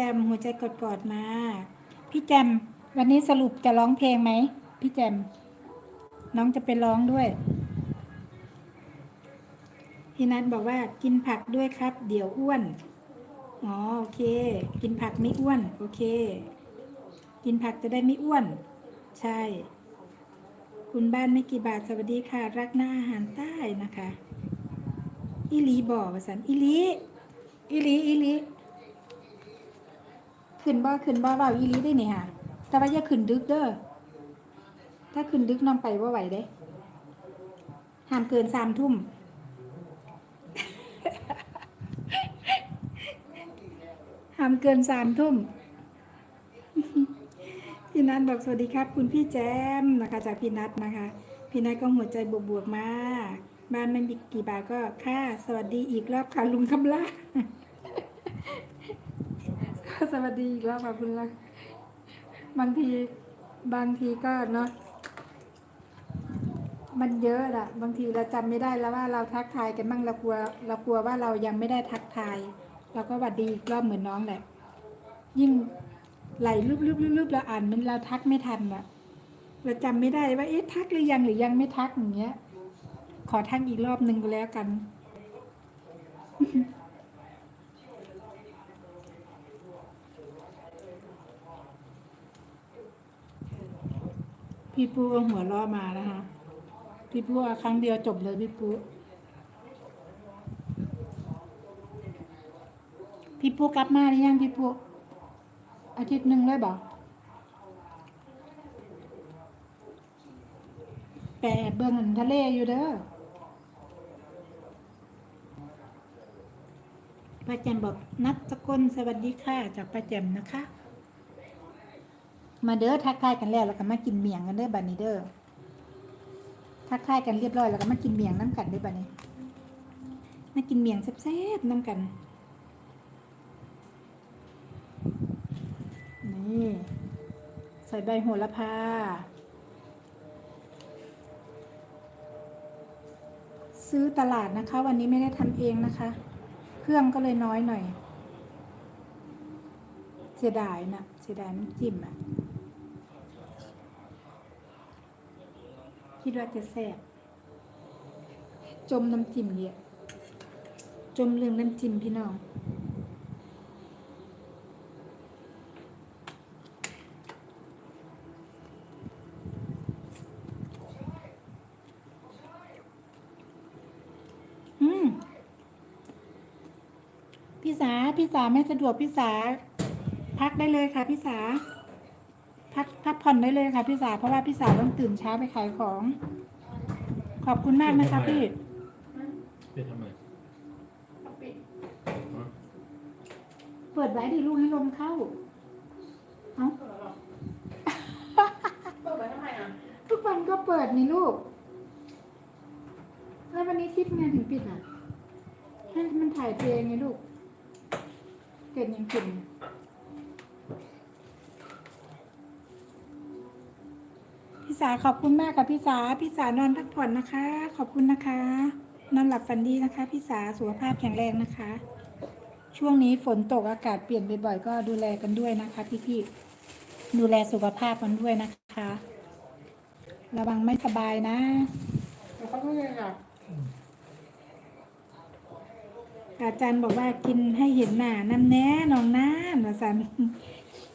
แจมหัวใจกดกอดๆมา พี่แจมวันนี้สรุปจะร้องเพลงไหม พี่แจม น้องจะไปร้องด้วย พี่นัทบอกว่ากินผักด้วยครับ เดี๋ยวอ้วน อ๋อโอเค กินผักไม่อ้วน โอเค กินผักจะได้ไม่อ้วน ใช่ คุณบ้านไม่กี่บาทสวัสดีค่ะ รักหน้าอาหารใต้นะคะ อิลีบอกว่าสันอิลีอิลีอิลี ขึ้นบ่ขึ้นบ่เบาอิลีได้เนี่ยค่ะแต่ว่าอย่าขึ้นดึกเด้อถ้าขึ้นดึกน้องไปว่าไหวเด้ห้ามเกินสามทุ่มห้ามเกินสามทุ่มพี่นัทบอกสวัสดีครับ คุณพี่แจมนะคะ จากพี่นัทนะคะ พี่นัทก็หัวใจบวกๆมาก บ้านไม่มีกี่บาทก็ค่า สวัสดีอีกรอบค่ะลุงคำล่า สวัสดีอีกรอบค่ะคุณละบางทีบางทีก็เนาะมันเยอะอะบางทีเราจำไม่ได้แล้วว่าเราทักทายกันบ้างเรากลัว เรากลัวว่าเรายังไม่ได้ทักทายเราก็หวัดดีอีกรอบเหมือนน้องแหละ ยิ่งไหลรูปรูปรูปเราอ่านมันเราทักไม่ทันอะเราจำไม่ได้ว่าเอ๊ะทักหรือยังหรือยังไม่ทักอย่างเงี้ย ขอทักอีกรอบหนึ่งก็แล้วกัน พี่ปูเอาหัวล้อมานะคะ พี่ปูครั้งเดียวจบเลยพี่ปูพี่ปูกลับมาหรือยังพี่ปูอาทิตย์หนึ่งเลยบอกแปะเบื้องอันทะเลอยู่เด้อป้าแจมบอกนัดสกลสวัสดีค่ะ จากป้าแจมนะคะ มาเด้อทักทายกันแล้วแล้วก็มากินเมียงกันเด้อบัดนี้เด้อทักทายกันเรียบร้อยแล้วก็มากินเมียงน้ำกันเด้อบัดนี้มากินเมียงแซ่บๆน้ำกันนี่ใส่ใบโหระพาซื้อตลาดนะคะ วันนี้ไม่ได้ทำเองนะคะ เครื่องก็เลยน้อยหน่อย เสียดายนะเสียดายน้ำจิ้มอะ คิดว่าจะแซ่บจมน้ำจิ้มเยอะจมเรื่องน้ำจิ้มพี่น้องอืมพี่สาพี่สาไม่สะดวกพี่สาพักได้เลยค่ะพี่สา พักพักผ่อนได้เลยค่ะพี่สาเพราะว่าพี่สาต้องตื่นเช้าไปขายของ ขอบคุณมากนะคะพี่ปิดทำไมฮะเปิดไว้ดิลูกให้ลมเข้าเอ้าเปิดไว้ทำไมอะทุกวันก็เปิดนี่ลูกแล้ววันนี้ทิพย์ไงถึงปิดอะให้มันถ่ายเพลงไงลูกเกิดยังขึ้น สาขอบคุณมากค่ะพี่สาพี่สานอนพักผ่อนนะคะ ขอบคุณนะคะ นอนหลับฝันดีนะคะพี่สาสุขภาพแข็งแรงนะคะ ช่วงนี้ฝนตกอากาศเปลี่ยนบ่อยๆก็ดูแลกันด้วยนะคะพี่ๆดูแลสุขภาพกันด้วยนะคะ ระวังไม่สบายนะแล้วเขาก็เลยแบบอาจารย์บอกว่ากินให้เห็นหน้าน้ำแน่นองน้าหนะสัน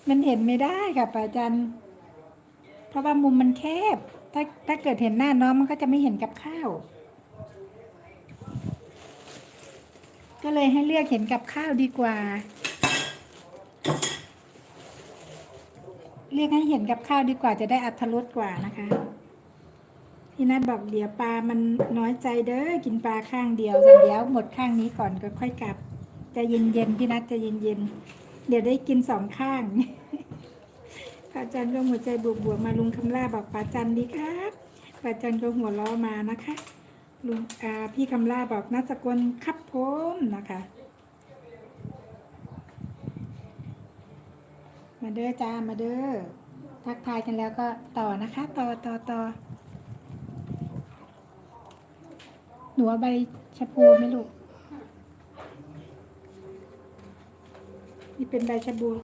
มันเห็นไม่ได้ค่ะอาจารย์ เพราะว่ามุมมันแคบ ถ้าถ้าเกิดเห็นหน้าน้องมันก็จะไม่เห็นกับข้าว ก็เลยให้เลือกเห็นกับข้าวดีกว่า เลือกให้เห็นกับข้าวดีกว่าจะได้อัธรสกว่านะคะพี่นัทบอกเดี๋ยวปลามันน้อยใจเด้อกินปลาข้างเดียวแต่เดี๋ยวหมดข้างนี้ก่อนก็ค่อยกลับจะเย็นๆพี่นัทจะเย็นๆเดี๋ยวได้กินสองข้าง ป้าจันก็หัวใจบวกๆมาลุงคำล่าบอกป้าจันดีครับป้าจันก็หัวล้อมานะคะลุงอ่าพี่คำล่าบอกนัสกลครับผมนะคะ มาเด้อจ้ามาเด้อทักทายกันแล้วก็ต่อนะคะ ต่อต่อต่อหนูใบชะพูไหมลูกพี่เป็นใบชะบู